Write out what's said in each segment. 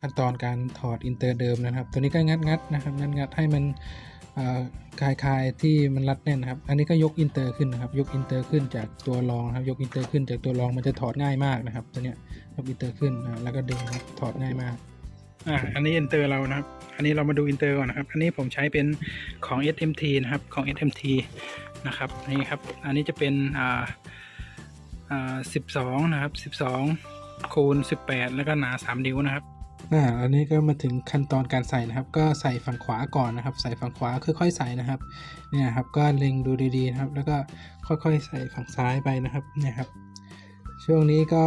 ขั้นตอนการถอดอินเตอร์เดิมนะครับ ตัวนี้ก็งัดงัดนะครับงัดงัดให้มันคลายคลายที่มันรัดแน่นนะครับ อันนี้ก็ยกอินเตอร์ขึ้นนะครับ ยกอินเตอร์ขึ้นจากตัวรองนะครับ ยกอินเตอร์ขึ้นจากตัวรองมันจะถอดง่ายมากนะครับ ตัวเนี้ยยกอินเตอร์ขึ้นแล้วก็ดึงถอดง่ายมาก อ่า อันนี้อินเตอร์เรานะครับ อันนี้เรามาดูอินเตอร์ก่อนนะครับ อันนี้ผมใช้เป็นของ SMT นะครับ ของ SMT นะครับ นี่ครับ อันนี้จะเป็นอ่าอ่าสิบสองนะครับสิบสองคูณสิบแปดแล้วก็หนาสามนิ้วนะครับ อ่าอันนี้ก็มาถึงขั้นตอนการใส่นะครับ ก็ใส่ฝั่งขวาก่อนนะครับ ใส่ฝั่งขวาค่อยๆใส่นะครับ เนี่ยครับ ก็เล็งดูดีๆนะครับ แล้วก็ค่อยๆใส่ฝั่งซ้ายไปนะครับ เนี่ยครับ ช่วงนี้ก็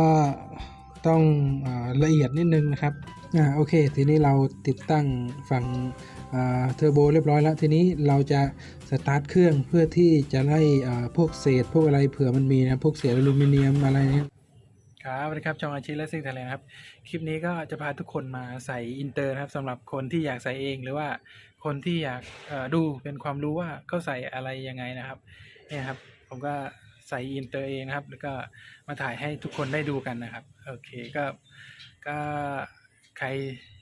ต้องอละเอียดนิดนึงนะครับ อ่า โอเค ทีนี้เราติดตั้งฝั่งเทอร์โบเรียบร้อยแล้ว ทีนี้เราจะสตาร์ทเครื่องเพื่อที่จะไล่พวกเศษ พวกอะไรเผื่อมันมีนะ พวกเศษอลูมิเนียมอะไรเนี่ย ครับสวัสดีครับจองอาชีพและสิ่งทะเลนะครับ คลิปนี้ก็จะพาทุกคนมาใส่อินเตอร์นะครับสำหรับคนที่อยากใส่เองหรือว่าคนที่อยากดูเป็นความรู้ว่าเขาใส่อะไรยังไงนะครับเนี่ยครับ ผมก็ใส่อินเตอร์เองนะครับ แล้วก็มาถ่ายให้ทุกคนได้ดูกันนะครับโอเคก็ก็ใคร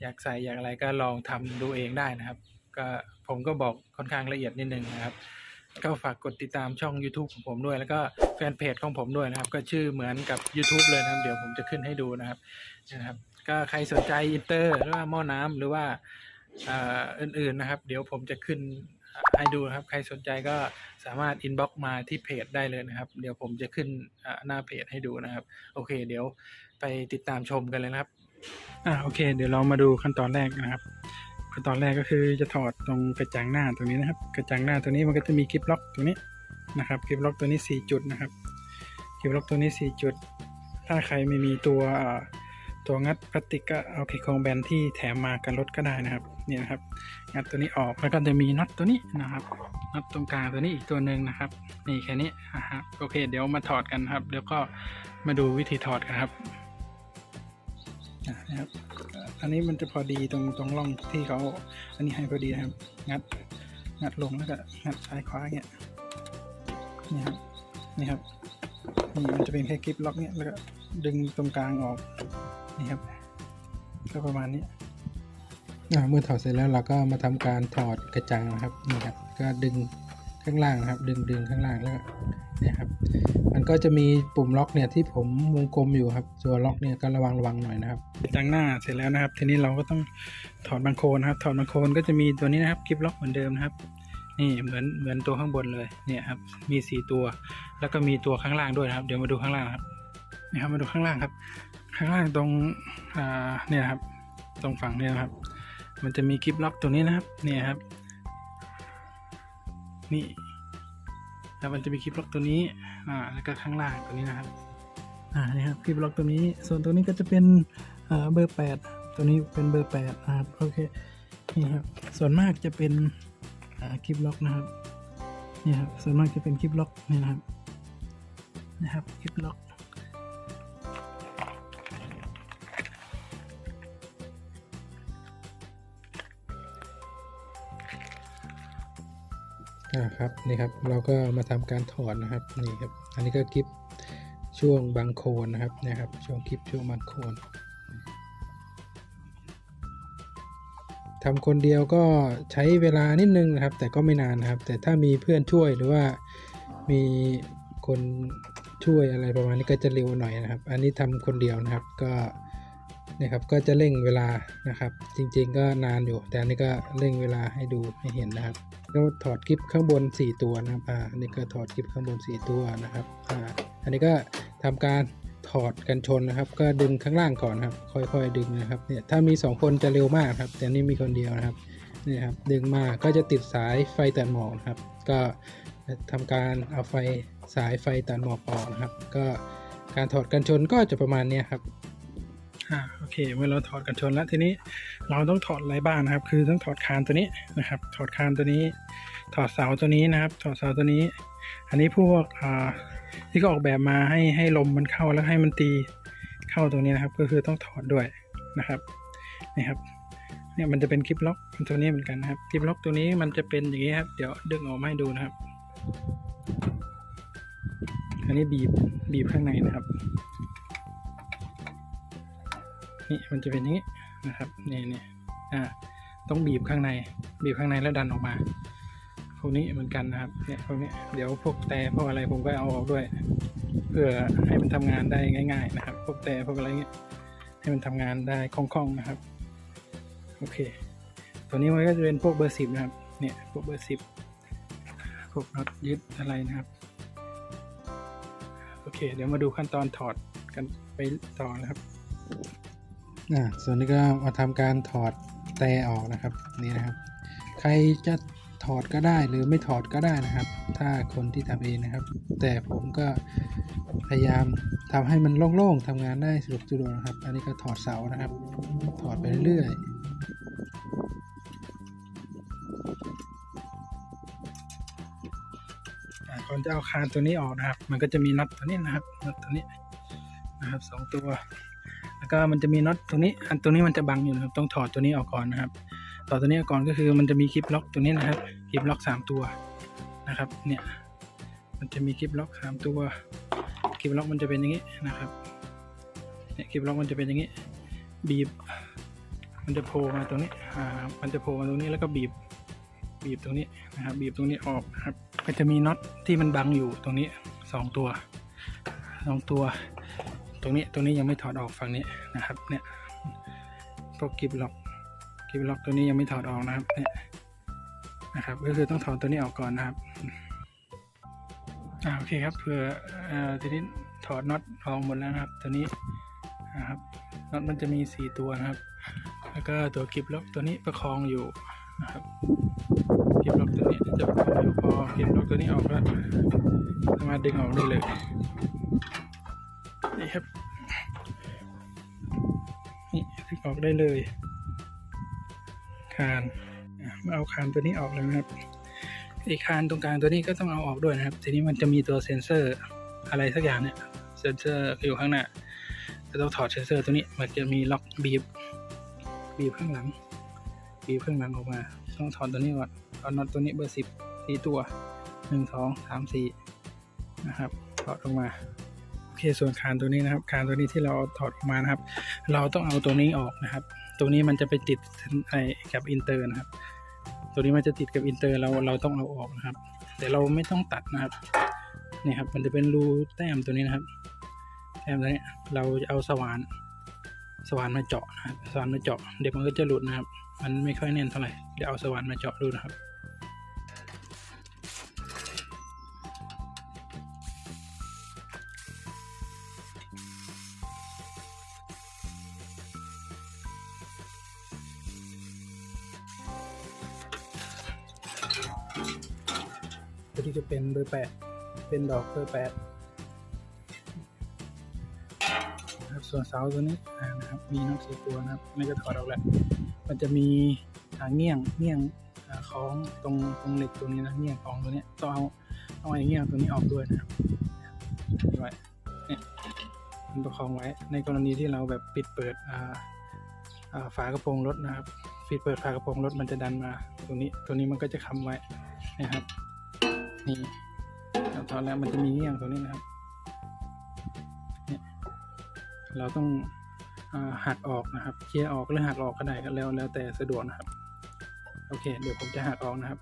อยากใส่อยากอะไรก็ลองทำดูเองได้นะครับ ก็ผมก็บอกค่อนข้างละเอียดนิดนึงนะครับ ก็ฝากกดติดตามช่อง YouTube ของผมด้วย แล้วก็แฟนเพจของผมด้วยนะครับ ก็ชื่อเหมือนกับ YouTube เลยนะครับ เดี๋ยวผมจะขึ้นให้ดูนะครับนะครับ ก็ใครสนใจอินเตอร์หรือว่าหม้อน้ำหรือว่าอ่ออื่นๆนะครับ เดี๋ยวผมจะขึ้นให้ดูนะครับ ใครสนใจก็สามารถอินบ็อกมาที่เพจได้เลยนะครับ เดี๋ยวผมจะขึ้นอ่าหน้าเพจให้ดูนะครับ โอเค เดี๋ยวไปติดตามชมกันเลยนะครับอ่าโอเค เดี๋ยวเรามาดูขั้นตอนแรกนะครับ ขั้นตอนแรกก็คือจะถอดตรงกระจังหน้าตรงนี้นะครับ กระจังหน้าตัวนี้มันก็จะมีคลิปล็อกตรงนี้นะครับคลิปล็อกตัวนี้ 4 จุดนะครับคลิปล็อกตัวนี้ 4 จุด ถ้าใครไม่มีตัวตัวงัดพลาสติกก็เอาเคของแบนที่แถมมากันรถก็ได้นะครับนี่นะครับงัดตัวนี้ออกแล้วก็จะมีน็อตตัวนี้นะครับน็อตตรงกลางตัวนี้อีกตัวหนึ่งนะครับนี่แค่นี้นะครับโอเค เดี๋ยวมาถอดกันครับ เดี๋ยวก็มาดูวิธีถอดกันครับนะครับ อันนี้มันจะพอดีตรงตรงร่องที่เขาอันนี้ให้พอดีนะครับ งัด งัดลงแล้วก็งัดซ้ายขวาเงี้ยนี่ครับนี่ครับนี่มันจะเป็นแค่คลิปล็อกเนี้ยแล้วก็ดึงตรงกลางออกนี่ครับก็ประมาณนี้อ่าเมื่อถอดเสร็จแล้วเราก็มาทำการถอดกระจังนะครับนี่ครับ ก็ดึงข้างล่างนะครับ ดึงดึงข้างล่างแล้วก็เนี่ยครับ มันก็จะมีปุ่มล็อกเนี่ยที่ผมวงกลมอยู่ครับตัวล็อกเนี่ยก็ระวังระวังหน่อยนะครับจังหน้าเสร็จแล้วนะครับ ทีนี้เราก็ต้องถอดบังโคลนนะครับ ถอดบังโคลนก็จะมีตัวนี้นะครับคลิปล็อกเหมือนเดิมนะครับ นี่เหมือนเหมือนตัวข้างบนเลยเนี่ยครับมีสี่ตัว แล้วก็มีตัวข้างล่างด้วยนะครับ เดี๋ยวมาดูข้างล่างครับนี่ครับมาดูข้างล่างครับ ข้างล่างตรงอ่าเนี่ยครับ ตรงฝั่งเนี่ยครับ มันจะมีคลิปล็อกตัวนี้นะครับเนี่ยครับ นี่แล้วมันจะมีคลิปล็อกตัวนี้ อ่าแล้วก็ข้างล่างตัวนี้นะครับอ่านี่ครับคลิปล็อกตัวนี้ ส่วนตัวนี้ก็จะเป็นอ่าเบอร์แปดตัวนี้เป็นเบอร์แปดนะครับโอเคนี่ครับส่วนมากจะเป็นอ่าคลิปล็อกนะครับนี่ครับส่วนมากจะเป็นคลิปล็อกนี่นะครับนะครับคลิปล็อก อ่าครับนี่ครับเราก็มาทำการถอดนะครับนี่ครับอันนี้ก็คลิปช่วงบางโคนนะครับนะครับช่วงคลิปช่วงบางโคนทำคนเดียวก็ใช้เวลานิดนึงนะครับ แต่ก็ไม่นานนะครับ แต่ถ้ามีเพื่อนช่วยหรือว่ามีคนช่วยอะไรประมาณนี้ก็จะเร็วหน่อยนะครับ อันนี้ทำคนเดียวนะครับก็นี่ยครับก็จะเร่งเวลานะครับ จริงๆก็นานอยู่ แต่อันนี้ก็เร่งเวลาให้ดูให้เห็นนะครับ ก็ถอดคลิปข้างบน 4 ตัวนะครับอ่าอันนี้ก็ถอดคลิปข้างบน 4 ตัวนะครับอ่าอันนี้ก็ทำการถอดกันชนนะครับ ก็ดึงข้างล่างก่อนครับ ค่อยๆดึงนะครับเนี่ยถ้ามี 2 คนจะเร็วมากครับ แต่นี่มีคนเดียวนะครับนี่ครับดึงมาก็จะติดสายไฟตัดหมอกนะครับ ก็ทำการเอาไฟสายไฟตัดหมอกออกนะครับ ก็การถอดกันชนก็จะประมาณนี้ครับ อ่าโอเค เมื่อเราถอดกันชนแล้วทีนี้เราต้องถอดอะไรบ้างนะครับ คือต้องถอดคานตัวนี้นะครับ ถอดคานตัวนี้ ถอดเสาตัวนี้นะครับ ถอดเสาตัวนี้ อันนี้พวกอ่าที่ก็ออกแบบมาให้ให้ลมมันเข้าแล้วให้มันตีเข้าตรงนี้นะครับ ก็คือต้องถอดด้วยนะครับนี่ครับเนี่ยมันจะเป็นคลิปล็อกตัวนี้เหมือนกันนะครับคลิปล็อกตัวนี้มันจะเป็นอย่างนี้ครับ เดี๋ยวดึงออกมาให้ดูนะครับ อันนี้บีบบีบข้างในนะครับ นี่มันจะเป็นอย่างนี้นะครับนี่นี่อ่าต้องบีบข้างในบีบข้างในแล้วดันออกมาพวกนี้เหมือนกันนะครับเนี่ยพวกนี้เดี๋ยวพวกแต่พวกอะไรผมก็เอาออกด้วย เพื่อให้มันทำงานได้ง่าย ๆ นะครับ พวกแต่พวกอะไรเงี้ยให้มันทำงานได้คล่องๆนะครับโอเค ตัวนี้มันก็จะเป็นพวกเบอร์สิบนะครับเนี่ยพวกเบอร์สิบพวกน็อตยึดอะไรนะครับโอเค เดี๋ยวมาดูขั้นตอนถอดกันไปต่อนะครับ อ่าส่วนนี้ก็มาทำการถอดแต่ออกนะครับนี่นะครับ ใครจะถอดก็ได้หรือไม่ถอดก็ได้นะครับ ถ้าคนที่ทำเองนะครับ แต่ผมก็พยายามทำให้มันโล่งๆทำงานได้สะดวกสะดวกนะครับ อันนี้ก็ถอดเสานะครับ ถอดไปเรื่อยๆก่อนจะเอาคานตัวนี้ออกนะครับ มันก็จะมีน็อตตัวนี้นะครับน็อตตัวนี้นะครับสองตัว แล้วก็มันจะมีน็อตตัวนี้ อันตัวนี้มันจะบังอยู่นะครับ ต้องถอดตัวนี้ออกก่อนนะครับ ถอดตัวนี้ออกก่อนก็คือมันจะมีคลิปล็อกตัวนี้นะครับ คลิปล็อกสามตัวนะครับ เนี่ย มันจะมีคลิปล็อกสามตัว คลิปล็อกมันจะเป็นอย่างนี้นะครับ เนี่ยคลิปล็อกมันจะเป็นอย่างนี้ บีบ มันจะโผล่มาตรงนี้ อ่า มันจะโผล่มาตรงนี้แล้วก็บีบ บีบตรงนี้นะครับ บีบตรงนี้ออกนะครับ มันจะมีน็อตที่มันบังอยู่ตรงนี้สองตัวสองตัว ตรงนี้ตรงนี้ยังไม่ถอดออกฝั่งนี้นะครับ เนี่ยพวกกิบล็อกกิบล็อกตัวนี้ยังไม่ถอดออกนะครับ เนี่ยนะครับ ก็คือต้องถอดตัวนี้ออกก่อนนะครับอ่าโอเคครับเพื่ออ่อทีนี้ถอดน็อตออกหมดแล้วนะครับตัวนี้นะครับน็อตมันจะมีสี่ตัวนะครับ แล้วก็ตัวกิบล็อกตัวนี้ประคองอยู่นะครับก็บล็อกตัวนี้จะประกอบอยู่พอก็บล็อกตัวนี้ออกแล้วสามารถดึงออกได้เลย ออกได้เลยคานมาเอาคานตัวนี้ออกเลยนะครับไอ้คานตรงกลางตัวนี้ก็ต้องเอาออกด้วยนะครับ ทีนี้มันจะมีตัวเซนเซอร์อะไรสักอย่างเนี่ยเซนเซอร์อยู่ข้างหน้าจะต้องถอดเซนเซอร์ตัวนี้มันจะมีล็อกบีบบีบข้างหลัง บีบข้างหลังออกมา ต้องถอดตัวนี้ก่อนเอาน็อตตัวนี้เบอร์สิบสี่ตัวหนึ่งสองสามสี่นะครับถอดออกมา เคส่วนคานตัวนี้นะครับคานตัวนี้ที่เราถอดออกมานะครับ เราต้องเอาตัวนี้ออกนะครับ ตัวนี้มันจะไปติดไอ้กับอินเตอร์นะครับ ตัวนี้มันจะติดกับอินเตอร์เราเราต้องเอาออกนะครับ แต่เราไม่ต้องตัดนะครับนี่ครับมันจะเป็นรูแต้มตัวนี้นะครับ แต้มตัวนี้เราจะเอาสว่านสว่านมาเจาะนะครับสว่านมาเจาะ เดี๋ยวมันก็จะหลุดนะครับ มันไม่ค่อยแน่นเท่าไหร่เดี๋ยวเอาสว่านมาเจาะดูนะครับ เป็นดอกเบอร์แปดนะครับส่วนเสาตัวนี้นะครับ มีน็อตสี่ตัวนะครับไม่ก็ถอดออกแล้วมันจะมีอ่าเงี้ยงเงี้ยงของตรงตรงเหล็กตัวนี้นะเงี้ยงของตัวนี้ต้องเอาต้องเอาเงี้ยงตัวนี้ออกด้วยนะครับไว้เนี่ยมันประคองไว้ในกรณีที่เราแบบปิดเปิดฝากระโปรงรถนะครับปิดเปิดฝากระโปรงรถมันจะดันมาตรงนี้ตัวนี้มันก็จะค้ำไว้นะครับนี่ เราถอดแล้วมันจะมีเงี้ยงตรงนี้นะครับเนี่ยเราต้องอหักออกนะครับ เคลียร์ออกหรือหักออกก็ได้ก็แล้วแล้วแต่สะดวกนะครับ โอเค เดี๋ยวผมจะหักออกนะครับ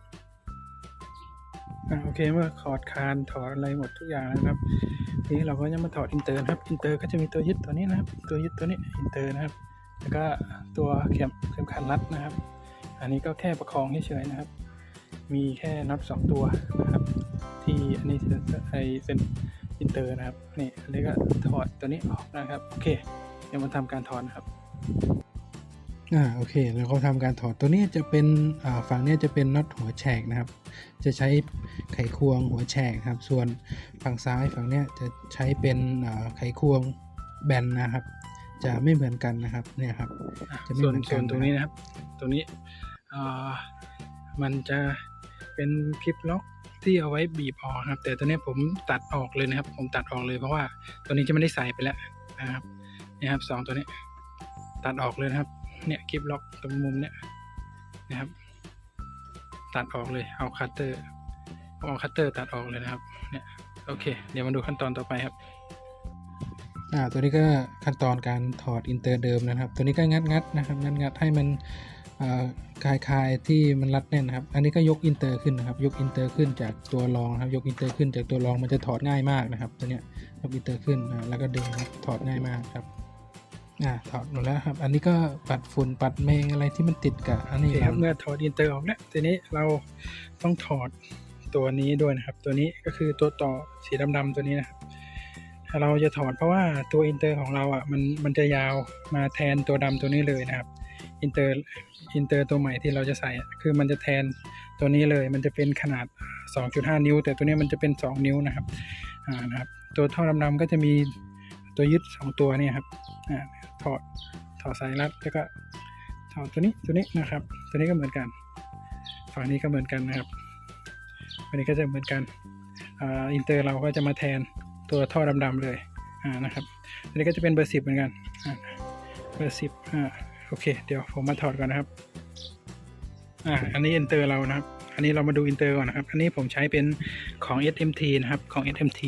อโอเคเมื่อถอดคานถอดอะไรหมดทุกอย่างนะครับ ทีนี้เราก็จะมาถอดอินเตอร์นะครับอินเตอร์ก็จะมีตัวยึดตัวนี้นะครับ ตัวยึดตัวนี้อินเตอร์นะครับ แล้วก็ตัวเข็มเข็มขัดรัดนะครับ อันนี้ก็แค่ประคองเฉยๆนะครับ มีแค่น็อตสองตัวนะครับ ที่อันนี้ไอเป็นอินเตอร์นะครับนี่อันนี้ก็ถอดตัวนี้ออกนะครับโอเคเดี๋ยวมาทำการถอดนะครับอ่าโอเคแล้วก็ทำการถอดตัวนี้จะเป็นอ่าฝั่งเนี้ยจะเป็นน็อตหัวแฉกนะครับ จะใช้ไขควงหัวแฉกครับ ส่วนฝั่งซ้ายฝั่งเนี้ยจะใช้เป็นอ่าไขควงแบนนะครับ จะไม่เหมือนกันนะครับเนี่ยครับอะจะไม่ส่วนเหมือนกันส่วนตรงนี้นะครับตรงนี้อ่ามันจะเป็นคลิปล็อก ที่เอาไว้บีบออกครับ แต่ตัวนี้ผมตัดออกเลยนะครับ ผมตัดออกเลยเพราะว่าตัวนี้จะไม่ได้ใส่ไปแล้วนะครับเนี่ยครับสองตัวนี้ ตัดออกเลยนะครับ เนี่ยคลิปล็อกตรงมุมเนี่ยนะครับ ตัดออกเลยเอาคัตเตอร์เอาคัตเตอร์ตัดออกเลยนะครับเนี่ยโอเค เดี๋ยวมาดูขั้นตอนต่อไปครับอ่าตัวนี้ก็ขั้นตอนการถอดอินเตอร์เดิมนะครับ ตัวนี้ก็งัดงัดนะครับงัดงัดให้มัน คลายคลายที่มันรัดแน่นนะครับ อันนี้ก็ยกอินเตอร์ขึ้นนะครับ ยกอินเตอร์ขึ้นจากตัวรองครับ ยกอินเตอร์ขึ้นจากตัวรองมันจะถอดง่ายมากนะครับ ตัวเนี้ยยกอินเตอร์ขึ้นแล้วก็ดึงถอดง่ายมากครับอ่าถอดหมดแล้วครับ อันนี้ก็ปัดฝุ่นปัดแมงอะไรที่มันติดกับอันนี้ครับ เมื่อถอดอินเตอร์ออกแล้วทีนี้เราต้องถอดตัวนี้ด้วยนะครับ ตัวนี้ก็คือตัวต่อสีดำๆตัวนี้นะครับเราจะถอดเพราะว่าตัวอินเตอร์ของเราอะมันมันจะยาวมาแทนตัวดำตัวนี้เลยนะครับ อินเตอร์อินเตอร์ตัวใหม่ที่เราจะใส่คือมันจะแทนตัวนี้เลยมันจะเป็นขนาด 2.5 นิ้ว แต่ตัวนี้มันจะเป็น 2 นิ้วนะครับอ่านะครับตัวท่อดำๆก็จะมีตัวยึด 2 ตัวนี่ครับอ่าถอดถอดสายรัดแล้วก็ถอดตัวนี้ตัวนี้นะครับ ตัวนี้ก็เหมือนกัน ฝั่งนี้ก็เหมือนกันนะครับฝั่งนี้ก็จะเหมือนกันอ่าอินเตอร์เราก็จะมาแทนตัวท่อดำๆเลยอ่านะครับตัวนี้ก็จะเป็นเบอร์สิบเหมือนกันอ่าเบอร์สิบอ่า โอเค เดี๋ยวผมมาถอดก่อนนะครับ อ่า อันนี้อินเตอร์เรานะครับ อันนี้เรามาดูอินเตอร์ก่อนนะครับ อันนี้ผมใช้เป็นของ SMT นะครับ ของ SMT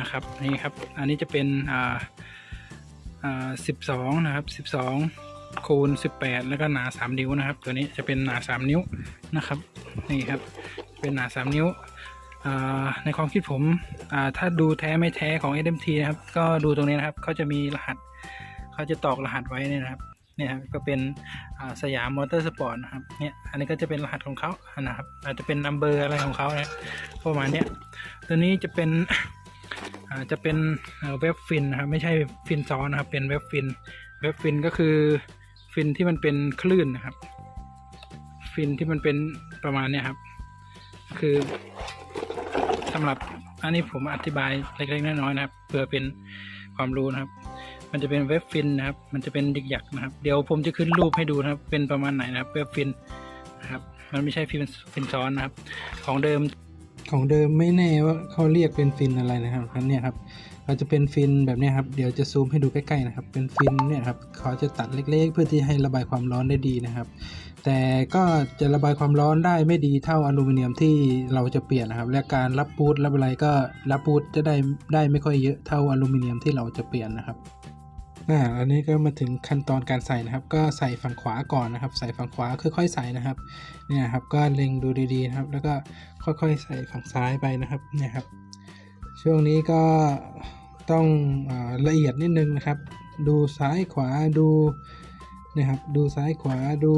นะครับ นี่ครับ อันนี้จะเป็น อ่า อ่าสิบสองนะครับสิบสองคูณ18 แล้วก็หนา 3 นิ้วนะครับ ตัวนี้จะเป็นหนา 3 นิ้วนะครับ นี่ครับ เป็นหนา 3 นิ้วอ่าในความคิดผมอ่าถ้าดูแท้ไม่แท้ของ SMT นะครับ ก็ดูตรงนี้นะครับ เขาจะมีรหัส เขาจะตอกรหัสไว้เนี่ยนะครับ เนี่ยครับก็เป็นสยามมอเตอร์สปอร์ตนะครับเนี่ยอันนี้ก็จะเป็นรหัสของเขานะครับ อาจจะเป็นนัมเบอร์อะไรของเขานะประมาณเนี้ยตัวนี้จะเป็นจะเป็นเว็บฟินนะครับไม่ใช่ฟินซ้อนนะครับ เป็นเว็บฟินเว็บฟินก็คือฟินที่มันเป็นคลื่นนะครับ ฟินที่มันเป็นประมาณเนี้ยครับ คือสำหรับอันนี้ผมอธิบายเล็กๆน้อยๆนะครับเพื่อเป็นความรู้นะครับ มันจะเป็นเว็บฟินนะครับ มันจะเป็นดิกหยักนะครับ เดี๋ยวผมจะขึ้นรูปให้ดูนะครับ เป็นประมาณไหนนะครับ เว็บฟินนะครับ มันไม่ใช่ฟินฟินซ้อนนะครับ ของเดิม ของเดิมไม่แน่ว่าเขาเรียกเป็นฟินอะไรนะครับอันเนี้ยครับเราจะเป็นฟินแบบนี้ครับ เดี๋ยวจะซูมให้ดูใกล้ๆนะครับ เป็นฟินเนี่ยครับ เขาจะตัดเล็กๆ เพื่อที่ให้ระบายความร้อนได้ดีนะครับ แต่ก็จะระบายความร้อนได้ไม่ดีเท่าอลูมิเนียมที่เราจะเปลี่ยนนะครับ และการรับปูดรับอะไรก็รับปูดจะได้ได้ไม่ค่อยเยอะเท่าอลูมิเนียมที่เราจะเปลี่ยนนะครับ อ่าอันนี้ก็มาถึงขั้นตอนการใส่นะครับ ก็ใส่ฝั่งขวาก่อนนะครับ ใส่ฝั่งขวาค่อยๆใส่นะครับ เนี่ยครับก็เล็งดูดีๆนะครับ แล้วก็ค่อยๆใส่ฝั่งซ้ายไปนะครับ เนี่ยครับ ช่วงนี้ก็ต้องอละเอียดนิดนึงนะครับ ดูซ้ายขวาดูนี่ยครับ ดูซ้ายขวาดู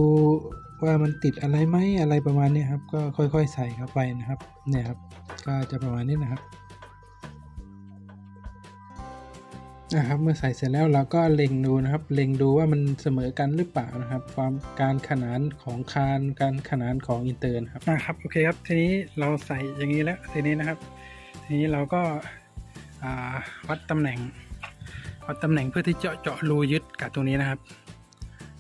ว่ามันติดอะไรไหมอะไรประมาณนี้ครับ ก็ค่อยๆใส่เข้าไปนะครับ เนี่ยครับ ก็จะประมาณนี้นะครับ นะครับ เมื่อใส่เสร็จแล้วเราก็เล็งดูนะครับ เล็งดูว่ามันเสมอกันหรือเปล่านะครับ ความการขนานของคานการขนานของอินเตอร์นะครับนะครับโอเคครับทีนี้เราใส่อย่างนี้แล้วทีนี้นะครับ ทีนี้เราก็วัดตำแหน่งวัดตำแหน่งเพื่อที่จะเจาะรูยึดกับตรงนี้นะครับ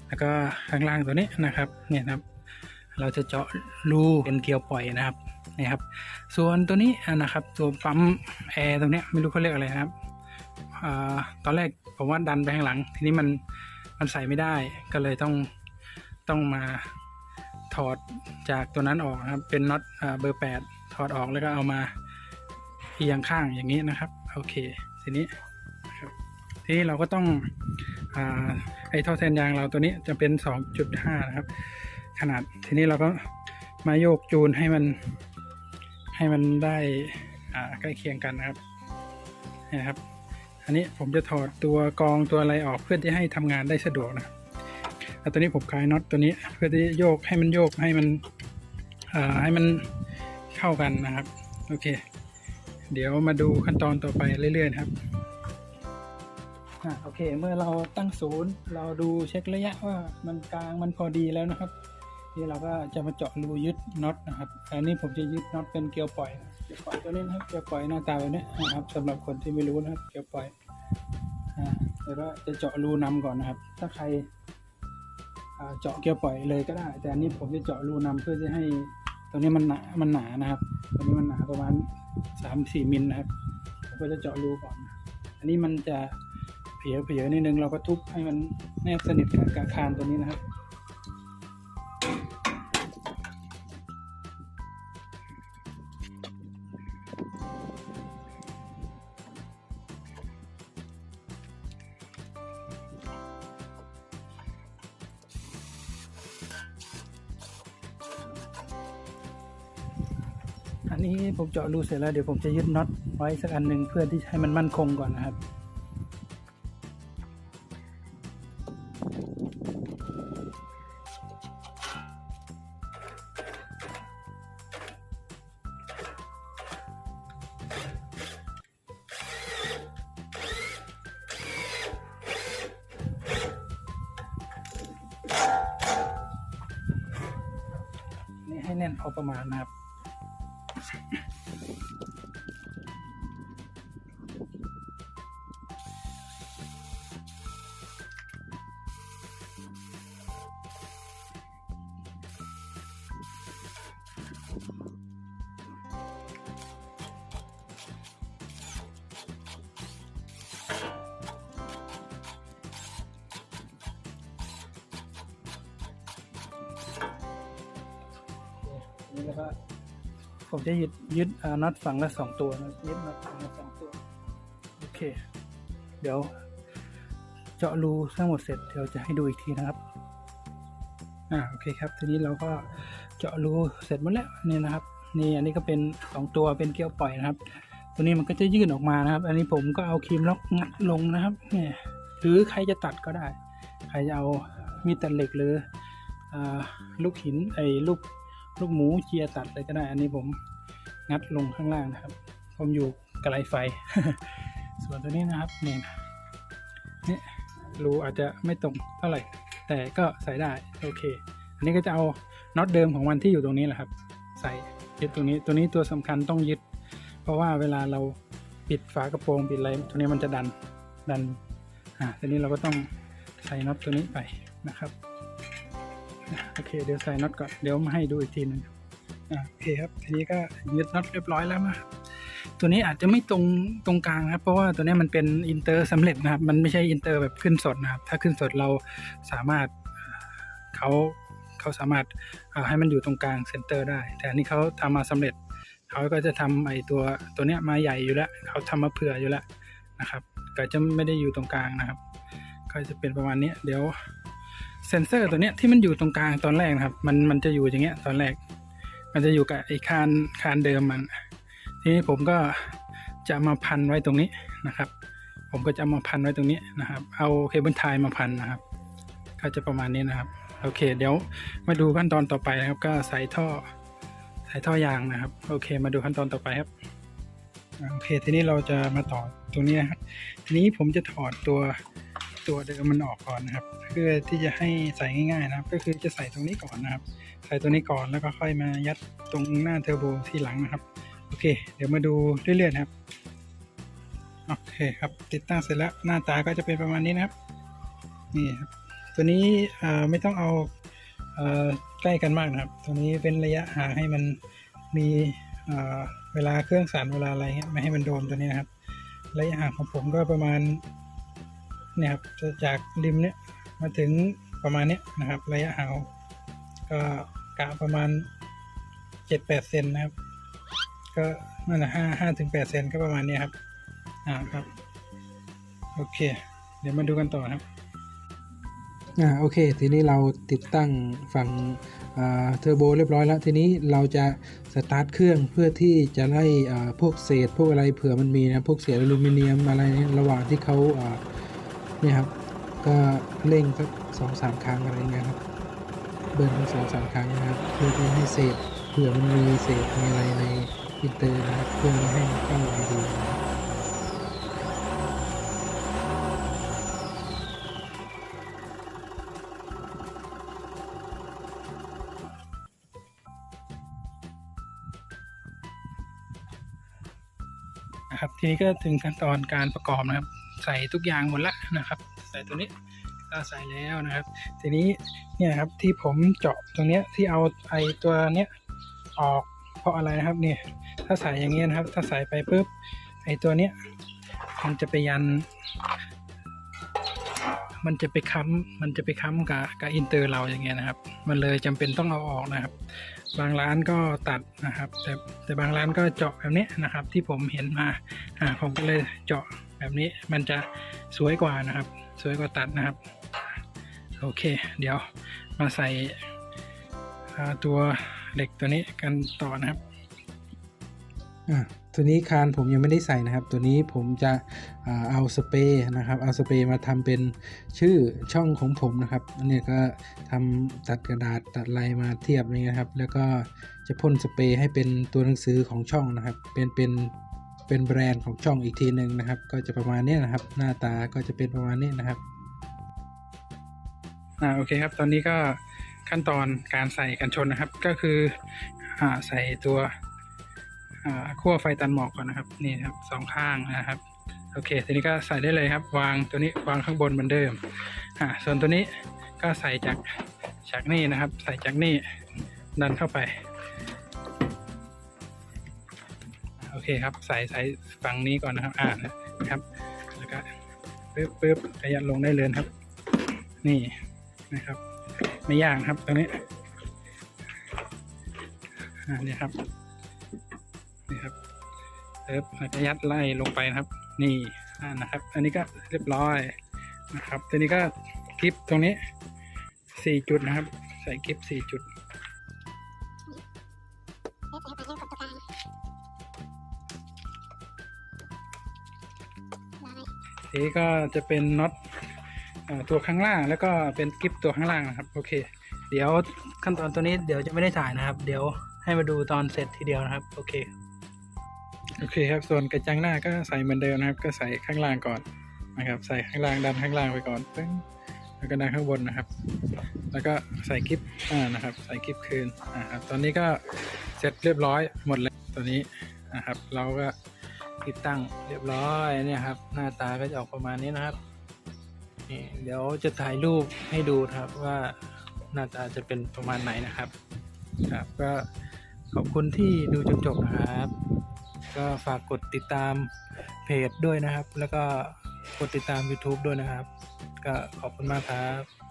แล้วก็ข้างล่างตัวนี้นะครับเนี่ยครับ เราจะเจาะรูเป็นเกลียวปล่อยนะครับนี่ครับ ส่วนตัวนี้นะครับ ตัวปั๊มแอร์ตรงนี้ไม่รู้เขาเรียกอะไรนะครับ อตอนแรกผมว่าดันไปข้างหลัง ทีนี้มันมันใส่ไม่ได้ก็เลยต้องต้องมาถอดจากตัวนั้นออกนะครับ เป็นน็อตเบอร์ 8 ถอดออกแล้วก็เอามาเอียงข้างอย่างนี้นะครับ โอเค ทีนี้ทีนี้เราก็ต้องอไอ้ท่อแทนยางเราตัวนี้จะเป็น 2.5 นะครับ ขนาดทีนี้เราก็มาโยกจูนให้มันให้มันได้ใกล้เคียงกันนะครับนะครับ อันนี้ผมจะถอดตัวกองตัวอะไรออกเพื่อที่ให้ทำงานได้สะดวกนะแล้วตัวนี้ผมคลายน็อตตัวนี้เพื่อที่โยกให้มันโยกให้มันให้มันเข้ากันนะครับโอเค เดี๋ยวมาดูขั้นตอนต่อไปเรื่อยๆครับโอเค เมื่อเราตั้งศูนย์เราดูเช็คระยะว่ามันกลางมันพอดีแล้วนะครับนี่เราก็จะมาเจาะรูยึดน็อตนะครับอันนี้ผมจะยึดน็อตเป็นเกลียวปล่อยนะ เกลียวปล่อยตัวนี้นะครับเกลียวปล่อยหน้าตาแบบนี้นะครับสำหรับคนที่ไม่รู้นะครับเกลียวปล่อยอ่าแล้วก็จะเจาะรูนำก่อนนะครับ ถ้าใครเจาะเกลียวปล่อยเลยก็ได้ แต่อันนี้ผมจะเจาะรูนำเพื่อจะให้ตรงนี้มันหนามันหนานะครับตรงนี้มันหนาประมาณสามสี่มิลนะครับผมก็จะเจาะรูก่อน อันนี้มันจะเผียวเผียนิดนึงเราก็ทุบให้มันแนบสนิทกับกับคานตัวนี้นะครับ ผมเจาะรูเสร็จแล้วเดี๋ยวผมจะยึดน็อตไว้สักอันหนึ่งเพื่อที่ให้มันมั่นคงก่อนนะครับนี่ให้แน่นพอประมาณนะครับ นี่แล้วก็ผมจะยึดยึดน็อตฝั่งละสองตัวนะยึดน็อตฝั่งละสองตัวโอเค เดี๋ยว เจาะรูทั้งหมดเสร็จเดี๋ยวจะให้ดูอีกทีนะครับอ่าโอเคครับ ทีนี้เราก็เจาะรูเสร็จหมดแล้วนี่นะครับ นี่อันนี้ก็เป็นสองตัวเป็นเกลียวปล่อยนะครับ ตัวนี้มันก็จะยื่นออกมานะครับ อันนี้ผมก็เอาครีมล็อกงัดลงนะครับเนี่ยหรือใครจะตัดก็ได้ ใครจะเอามีดตัดเหล็กหรืออลูกหินไอ้ลูก ลูกหมูเจียตัดเลยก็ได้ อันนี้ผมงัดลงข้างล่างนะครับ ผมอยู่กระไรไฟ ส่วนตัวนี้นะครับเนี่ยนี่รูอาจจะไม่ตรงเท่าไหร่ แต่ก็ใส่ได้โอเค อันนี้ก็จะเอาน็อตเดิมของมันที่อยู่ตรงนี้แหละครับ ใส่ยึดตรงนี้ตัวนี้ตัวสำคัญต้องยึด เพราะว่าเวลาเราปิดฝากระโปรงปิดอะไรตัวนี้มันจะดันดันอ่าทีนี้เราก็ต้องใส่น็อตตัวนี้ไปนะครับ โอเคเดี๋ยวใส่น็อตก่อนเดี๋ยวมาให้ดูอีกทีหนึงอะโอเคครับทีนี้ก็ยึดน็อตเรียบร้อยแล้วมาตัวนี้อาจจะไม่ตรงตรงกลางครับ เพราะว่าตัวนี้มันเป็นอินเตอร์สำเร็จนะครับ มันไม่ใช่อินเตอร์แบบขึ้นสดนะครับ ถ้าขึ้นสดเราสามารถเขาเขาสามารถให้มันอยู่ตรงกลางเซนเตอร์ได้ แต่อันนี้เขาทำมาสำเร็จเขาก็จะทำไอตัวตัวเนี้ยมาใหญ่อยู่แล้วเขาทำมาเผื่ออยู่แล้วนะครับ ก็จะไม่ได้อยู่ตรงกลางนะครับ ก็จะเป็นประมาณนี้เดี๋ยว เซนเซอร์ตัวเนี้ยที่มันอยู่ตรงกลางตอนแรกนะครับ มันมันจะอยู่อย่างเงี้ยตอนแรก มันจะอยู่กับไอ้คานคานเดิมมัน ทีนี้ผมก็จะมาพันไว้ตรงนี้นะครับ ผมก็จะมาพันไว้ตรงนี้นะครับ เอาเคเบิลไทยมาพันนะครับ ก็จะประมาณนี้นะครับ โอเค เดี๋ยวมาดูขั้นตอนต่อไปนะครับ ก็ใส่ท่อใส่ท่อยางนะครับ โอเค มาดูขั้นตอนต่อไปครับโอเคทีนี้เราจะมาต่อตรงนี้นะครับทีนี้ผมจะถอดตัว ตัวเดิมมันออกก่อนนะครับ เพื่อที่จะให้ใส่ง่ายๆนะครับ ก็คือจะใส่ตรงนี้ก่อนนะครับ ใส่ตัวนี้ก่อนแล้วก็ค่อยมายัดตรงหน้าเทอร์โบที่หลังนะครับ โอเค เดี๋ยวมาดูเรื่อยๆนะครับ โอเคครับ ติดตั้งเสร็จแล้วหน้าตาก็จะเป็นประมาณนี้นะครับ นี่ครับ ตัวนี้ไม่ต้องเอาอใกล้กันมากนะครับ ตัวนี้เป็นระยะห่างให้มันมีเอ่อเวลาเครื่องสั่นเวลาอะไรเงี้ยไม่ให้มันโดนตัวนี้นะครับ ระยะห่างของผมก็ประมาณ เนี่ยครับจะจากริมเนี้ยมาถึงประมาณเนี้ยนะครับ ระยะห่างก็กะประมาณเจ็ดแปดเซนนะครับ ก็นั่นแหละห้าห้าถึงแปดเซนก็ประมาณเนี้ยครับอ่าครับ โอเค เดี๋ยวมาดูกันต่อครับอ่าโอเค ทีนี้เราติดตั้งฝั่งเทอร์โบเรียบร้อยแล้ว ทีนี้เราจะสตาร์ทเครื่องเพื่อที่จะไล่พวกเศษ พวกอะไรเผื่อมันมีนะ พวกเศษอลูมิเนียมอะไรนี่ระหว่างที่เขาา เนี่ยครับ ก็เร่งสักสองสามครั้งอะไรเงี้ยครับ เบิร์นสองสามครั้งนะครับ เพื่อที่ให้เศษเผื่อมันมีเศษมีอะไรในอินเตอร์นะครับ เพื่อไม่ให้เข้าไปดูนะครับนะครับทีนี้ก็ถึงขั้นตอนการประกอบนะครับ ใส่ทุกอย่างหมดละนะครับ ใส่ตัวนี้ก็ใส่แล้วนะครับ ทีนี้เนี่ยครับที่ผมเจาะตรงเนี้ยที่เอาไอตัวเนี้ยออกเพราะอะไรนะครับเนี่ยถ้าใส่อย่างเงี้ยนะครับ ถ้าใส่ไปปุ๊บไอตัวเนี้ยมันจะไปยัน มันจะไปค้ำมันจะไปค้ำกับกับอินเตอร์เราอย่างเงี้ยนะครับ มันเลยจำเป็นต้องเอาออกนะครับ บางร้านก็ตัดนะครับ แต่แต่บางร้านก็เจาะแบบนี้นะครับ ที่ผมเห็นมาอ่าผมก็เลยเจาะ แบบนี้มันจะสวยกว่านะครับ สวยกว่าตัดนะครับ โอเค เดี๋ยวมาใส่ตัวเหล็กตัวนี้กันต่อนะครับอะตัวนี้คานผมยังไม่ได้ใส่นะครับ ตัวนี้ผมจะเอาสเปรย์นะครับ เอาสเปรย์มาทำเป็นชื่อช่องของผมนะครับอันนี้ก็ทำตัดกระดาษตัดลายมาเทียบนี่นะครับ แล้วก็จะพ่นสเปรย์ให้เป็นตัวหนังสือของช่องนะครับ เป็นเป็น เป็นแบรนด์ของช่องอีกทีหนึ่งนะครับ ก็จะประมาณนี้นะครับ หน้าตาก็จะเป็นประมาณนี้นะครับอ่าโอเคครับ ตอนนี้ก็ขั้นตอนการใส่กันชนนะครับ ก็คืออ่าใส่ตัวอ่าขั้วไฟตันหมอกก่อนนะครับนี่ครับสองข้างนะครับโอเคทีนี้ก็ใส่ได้เลยครับ วางตัวนี้วางข้างบนเหมือนเดิมอ่าส่วนตัวนี้ก็ใส่จากจากนี่นะครับ ใส่จากนี่ดันเข้าไป โอเคครับ ใส่ใส่ฝั่งนี้ก่อนนะครับ อ่านะครับ แล้วก็ปึ๊บปึ๊บขยันลงได้เลยนครับ นี่นะครับ ไม่ยากครับตรงนี้อ่านี่ครับนี่ครับเอิบแล้วก็ยัดไล่ลงไปนะครับ นี่อ่านะครับ อันนี้ก็เรียบร้อยนะครับทีนี้ก็คลิปตรงนี้สี่จุดนะครับ ใส่คลิปสี่จุด นี้ก็จะเป็นน็อตตัวข้างล่างแล้วก็เป็นกิฟตัวข้างล่างนะครับโอเค เดี๋ยวขั้นตอนตัวนี้เดี๋ยวจะไม่ได้ถ่ายนะครับ เดี๋ยวให้มาดูตอนเสร็จทีเดียวนะครับ โอเคโอเคครับส่วนกระจังหน้าก็ใส่เหมือนเดิมนะครับ ก็ใส่ข้างล่างก่อนนะครับ ใส่ข้างล่างดันข้างล่างไปก่อนปึ้งแล้วก็ดันข้างบนนะครับ แล้วก็ใส่กิฟอ่านะครับ ใส่กิฟคืนอ่าครับตอนนี้ก็เสร็จเรียบร้อยหมดแล้วตัวนี้นะครับ เราก็ ติดตั้งเรียบร้อยเนี่ยครับ หน้าตาก็จะออกประมาณนี้นะครับนี่เดี๋ยวจะถ่ายรูปให้ดูครับว่าหน้าตาจะเป็นประมาณไหนนะครับครับ ก็ขอบคุณที่ดูจนจบนะครับ ก็ฝากกดติดตามเพจด้วยนะครับ แล้วก็กดติดตาม YouTube ด้วยนะครับ ก็ขอบคุณมากครับ